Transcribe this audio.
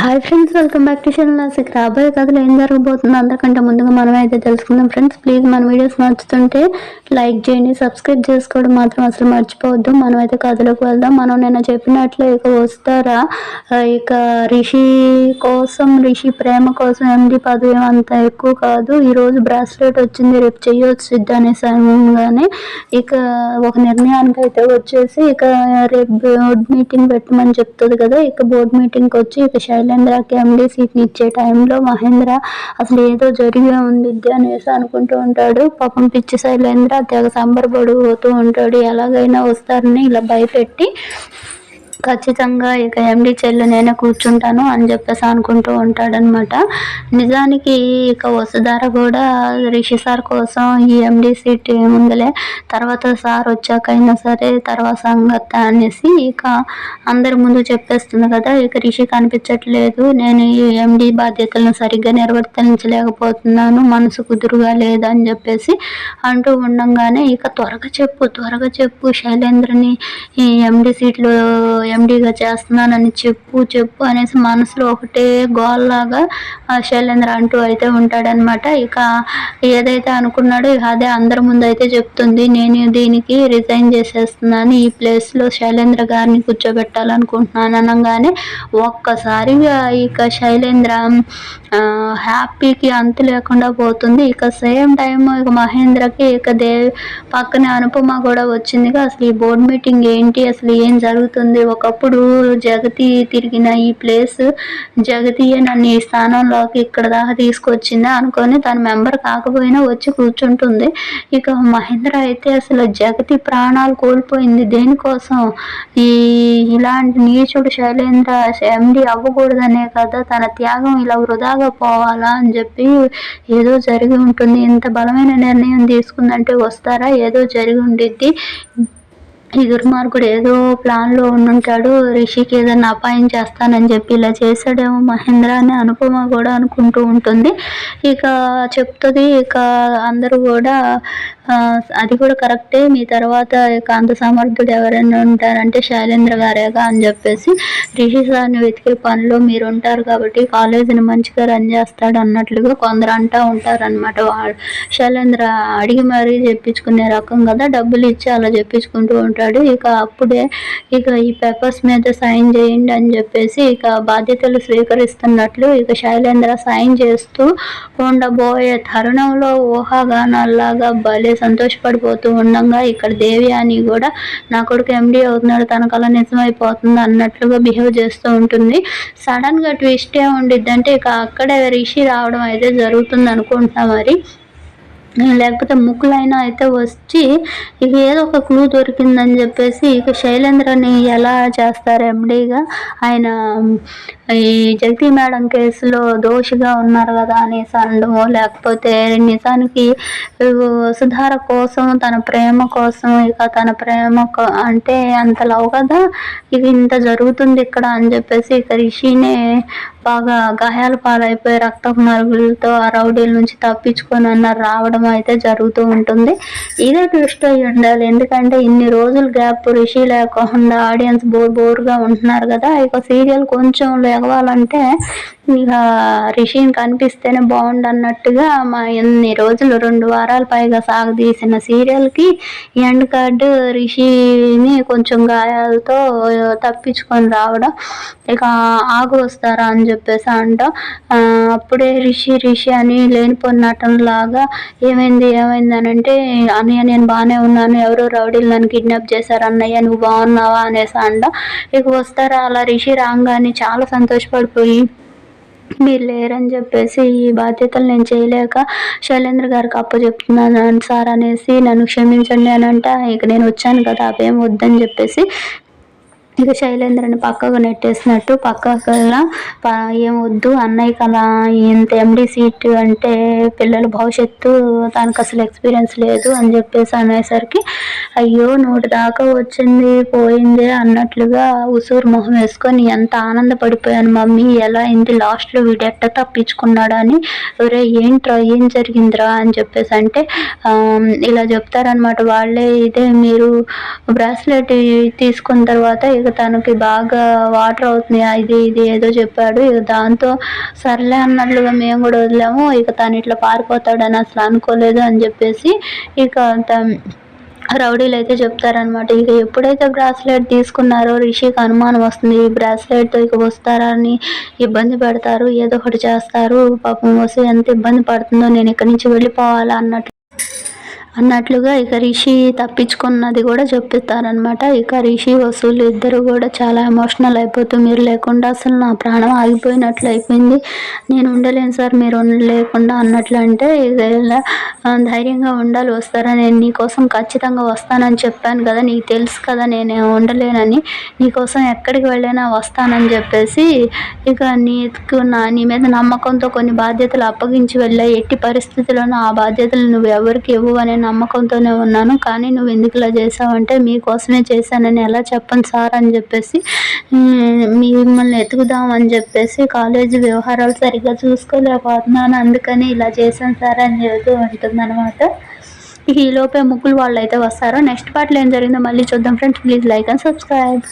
Hi friends welcome back to channel Nasik రాబోయే కథలు ఏం జరగబోతుందో అందరికంటే ముందుగా మనం అయితే తెలుసుకుందాం. ఫ్రెండ్స్ ప్లీజ్ మన వీడియోస్ నచ్చుతుంటే లైక్ చేయండి సబ్స్క్రైబ్ చేసుకోవడం మాత్రం అసలు మర్చిపోవద్దు. మనం అయితే కథలోకి వెళ్దాం. మనం నిన్న చెప్పినట్లు ఇక వస్తారా? ఇక రిషి కోసం రిషి ప్రేమ కోసం ఎండి పదవి అంత ఎక్కువ కాదు. ఈరోజు బ్రాస్లెట్ వచ్చింది రేపు చేయవచ్చు అనేసి అనగానే ఇక ఒక నిర్ణయానికి అయితే వచ్చేసి ఇక రేపు బోర్డ్ మీటింగ్ పెట్టమని చెప్తుంది కదా. ఇక బోర్డ్ మీటింగ్కి వచ్చి ఇక శైలేంద్రకి ఎండి సీట్ని ఇచ్చే టైంలో మహేంద్ర అసలు ఏదో జరిగే ఉంది అనేసి అనుకుంటూ ఉంటాడు. పాపం పిచ్చి శైలేంద్ర తెగ సంబరపడిపోతూ ఉంటాడు. ఎలాగైనా వస్తారని ఇలా భయపెట్టి ఖచ్చితంగా ఇక ఎండి చెల్లు నేనే కూర్చుంటాను అని చెప్పేసి అనుకుంటూ ఉంటాడనమాట నిజానికి ఇక వసుధార కూడా రిషి సార్ కోసం ఈ ఎండి సీట్ ముందులే తర్వాత సార్ వచ్చాకైనా సరే తర్వాత సంగత అనేసి ఇక అందరి ముందు చెప్పేస్తుంది కదా ఇక రిషి కనిపించట్లేదు. నేను ఈ ఎండి బాధ్యతలను సరిగ్గా నిర్వర్తించలేకపోతున్నాను మనసు కుదురుగా లేదని చెప్పేసి అంటూ ఉండంగానే ఇక త్వరగా చెప్పు త్వరగా చెప్పు శైలేంద్రని ఈ ఎండి సీట్లో ఎండీగా చేస్తున్నానని చెప్పు చెప్పు అనేసి మనసులో ఒకటే గోల్లాగా శైలేంద్ర అంటూ అయితే ఉంటాడనమాట ఇక ఏదైతే అనుకున్నాడో ఇక అదే అందరి ముందు అయితే చెప్తుంది. నేను దీనికి రిజైన్ చేసేస్తున్నాను. ఈ ప్లేస్లో శైలేంద్ర గారిని కూర్చోబెట్టాలనుకుంటున్నాను అనగానే ఒక్కసారిగా ఇక శైలేంద్ర హ్యాపీకి అంతు లేకుండా పోతుంది. ఇక సేమ్ టైం ఇక మహేంద్రకి ఇక దేవి పక్కనే అనుపమ కూడా వచ్చిందిగా అసలు ఈ బోర్డు మీటింగ్ ఏంటి? అసలు ఏం జరుగుతుంది? ఒకప్పుడు జగతి తిరిగిన ఈ ప్లేస్ జగతియే నన్ను ఈ స్థానంలోకి ఇక్కడ దాకా తీసుకొచ్చింది అనుకొని తన మెంబర్ కాకపోయినా వచ్చి కూర్చుంటుంది. ఇక మహేంద్ర అయితే అసలు జగతి ప్రాణాలు కోల్పోయింది దేనికోసం? ఈ ఇలాంటి నీచుడు శైలేంద్ర ఎండి అవ్వకూడదనే కదా తన త్యాగం ఇలా వృధాగా పోవాలా అని చెప్పి ఏదో జరిగి ఉంటుంది. ఇంత బలమైన నిర్ణయం తీసుకుందంటే వస్తారా? ఏదో జరిగి ఉండిద్ది. ఈ దుర్మార్గుడు ఏదో ప్లాన్లో ఉండుంటాడు. రిషికి ఏదైనా అపాయం చేస్తానని చెప్పి ఇలా చేశాడేమో మహేంద్ర అని అనుపమ కూడా అనుకుంటూ ఉంటుంది. ఇక చెప్తుంది ఇక అందరూ కూడా అది కూడా కరెక్టే. మీ తర్వాత కాంత సమర్థుడు ఎవరైనా ఉంటారంటే శైలేంద్ర గారేగా అని చెప్పేసి రిషి సార్ని వెతికే పనిలో మీరు ఉంటారు కాబట్టి కాలేజీని మంచిగా రన్ చేస్తాడు అన్నట్లుగా కొందరు అంటూ ఉంటారనమాట వాళ్ళు శైలేంద్ర అడిగి మరీ చెప్పించుకునే రకం కదా డబ్బులు ఇచ్చి అలా చెప్పించుకుంటూ ఉంటాడు. ఇక అప్పుడే ఇక ఈ పేపర్స్ మీద సైన్ చేయండి అని చెప్పేసి ఇక బాధ్యతలు స్వీకరిస్తున్నట్లు ఇక శైలేంద్ర సైన్ చేస్తూ ఉండబోయే తరుణంలో ఊహాగానాల్లాగా బలి సంతోషపడిపోతూ ఉండగా ఇక్కడ దేవి అని కూడా నా కొడుకు ఎండీ అవుతున్నాడు తన కళ నిజమైపోతుంది అన్నట్లుగా బిహేవ్ చేస్తూ ఉంటుంది. సడన్గా ట్విస్ట్ ఏ ఉండిద్ది అంటే ఇక అక్కడే రిషి రావడం అయితే జరుగుతుంది అనుకుంటున్నా మరి. లేకపోతే ముక్కులైనా అయితే వచ్చి ఇక ఏదో ఒక క్లూ దొరికిందని చెప్పేసి ఇక శైలేంద్రని ఎలా చేస్తారు ఎండీగా ఆయన ఈ జగతి మేడం కేసులో దోషిగా ఉన్నారు కదా అనేసి అనడము లేకపోతే నిజానికి సుధార కోసం తన ప్రేమ కోసం ఇక తన ప్రేమ అంటే అంత లవ్ కదా? ఇక ఇంత జరుగుతుంది ఇక్కడ అని చెప్పేసి ఇక రిషినే బాగా గాయాలు పాలైపోయి రక్తపు మరుగులతో ఆ రౌడీల నుంచి తప్పించుకొని అన్న రావడం అయితే జరుగుతూ ఉంటుంది. ఇదే దృష్టి అయి ఉండాలి. ఎందుకంటే ఇన్ని రోజులు గ్యాప్ రిషి లేకుండా ఆడియన్స్ బోర్ బోర్గా ఉంటున్నారు కదా. ఇక సీరియల్ కొంచెం లేవాలంటే ఇక రిషిని కనిపిస్తేనే బాగుండు అన్నట్టుగా మా ఎన్ని రోజులు రెండు వారాల పైగా సాగదీసిన సీరియల్కి ఎండ్ కార్డు రిషిని కొంచెం గాయాలతో తప్పించుకొని రావడం ఇక ఆగు వస్తారా అని చెప్పేసి అంట. అప్పుడే రిషి రిషి అని లేనిపోయిన ఏమైంది ఏమైంది అని అంటే అన్నయ్య నేను బాగానే ఉన్నాను ఎవరో రౌడీలు నన్ను కిడ్నాప్ చేశారు అన్నయ్య నువ్వు బాగున్నావా? అనేసి అంట. ఇక వస్తారా అలా రిషి రాగానే చాలా సంతోషపడిపోయి మీరు లేరని చెప్పేసి ఈ బాధ్యతలు నేను చేయలేక శైలేంద్ర గారికి అప్పు చెప్తున్నాను సార్ అనేసి నన్ను క్షమించండి అని అంటే ఇక నేను వచ్చాను కదా అవేం వద్దని చెప్పేసి ఇక శైలేంద్రని పక్కకు నెట్టేసినట్టు పక్కకు ఏం వద్దు అన్నయ్య కదా ఇంత ఎండి సీట్ అంటే పిల్లల భవిష్యత్తు తనకు అసలు ఎక్స్పీరియన్స్ లేదు అని చెప్పేసి అనేసరికి అయ్యో నోటి దాకా వచ్చింది పోయింది అన్నట్లుగా ఉసూరు మొహం వేసుకొని ఎంత ఆనందపడిపోయాను మమ్మీ ఎలా అయింది లాస్ట్లో వీడెట్ట తప్పించుకున్నాడని ఒరే ఏంట్రా ఏం జరిగిందిరా అని చెప్పేసి అంటే ఇలా చెప్తారనమాట వాళ్ళే ఇదే మీరు బ్రాస్లెట్ తీసుకున్న తర్వాత ఇక తనకి బాగా వాటర్ అవుతుంది ఇది ఇది ఏదో చెప్పాడు. ఇక దాంతో సర్లే అన్నట్లుగా మేము కూడా వదిలాము. ఇక తను ఇట్లా పారిపోతాడని అసలు అనుకోలేదు అని చెప్పేసి ఇక రౌడీలు అయితే చెప్తారనమాట ఇక ఎప్పుడైతే బ్రాస్లెట్ తీసుకున్నారో రిషికి అనుమానం వస్తుంది. ఈ బ్రాస్లెట్తో ఇక వస్తారని ఇబ్బంది పెడతారు. ఏదో ఒకటి చేస్తారు. పాపం వస్తే ఎంత ఇబ్బంది పడుతుందో నేను ఇక్కడి నుంచి వెళ్ళిపోవాలా అన్నట్టు అన్నట్లుగా ఇక రిషి తప్పించుకున్నది కూడా చెప్తారనమాట ఇక రిషి వసూలు ఇద్దరు కూడా చాలా ఎమోషనల్ అయిపోతూ మీరు లేకుండా అసలు నా ప్రాణం ఆగిపోయినట్లు అయిపోయింది. నేను ఉండలేను సార్ మీరు లేకుండా అన్నట్లు అంటే ఇక ధైర్యంగా ఉండాలి వస్తారా? నేను నీకోసం ఖచ్చితంగా వస్తానని చెప్పాను కదా నీకు తెలుసు కదా నేను ఉండలేనని. నీకోసం ఎక్కడికి వెళ్ళైనా వస్తానని చెప్పేసి ఇక నీకు నా నీ మీద నమ్మకంతో కొన్ని బాధ్యతలు అప్పగించి వెళ్ళా ఎట్టి పరిస్థితుల్లోనూ ఆ బాధ్యతలు నువ్వు ఎవరికి ఇవ్వు అనే నమ్మకంతోనే ఉన్నాను కానీ నువ్వు ఎందుకు ఇలా చేసావంటే మీకోసమే చేశానని ఎలా చెప్పను సార్ అని చెప్పేసి మిమ్మల్ని ఎతుకుదాం అని చెప్పేసి కాలేజీ వ్యవహారాలు సరిగ్గా చూసుకోలేకపోతున్నాను అందుకని ఇలా చేశాను సార్ అని చెబుతూ ఉంటుందన్నమాట. ఈ లోపే ముగ్గులు వాళ్ళు అయితే వస్తారు. నెక్స్ట్ పార్ట్లో ఏం జరిగిందో మళ్ళీ చూద్దాం. Friends please like and subscribe.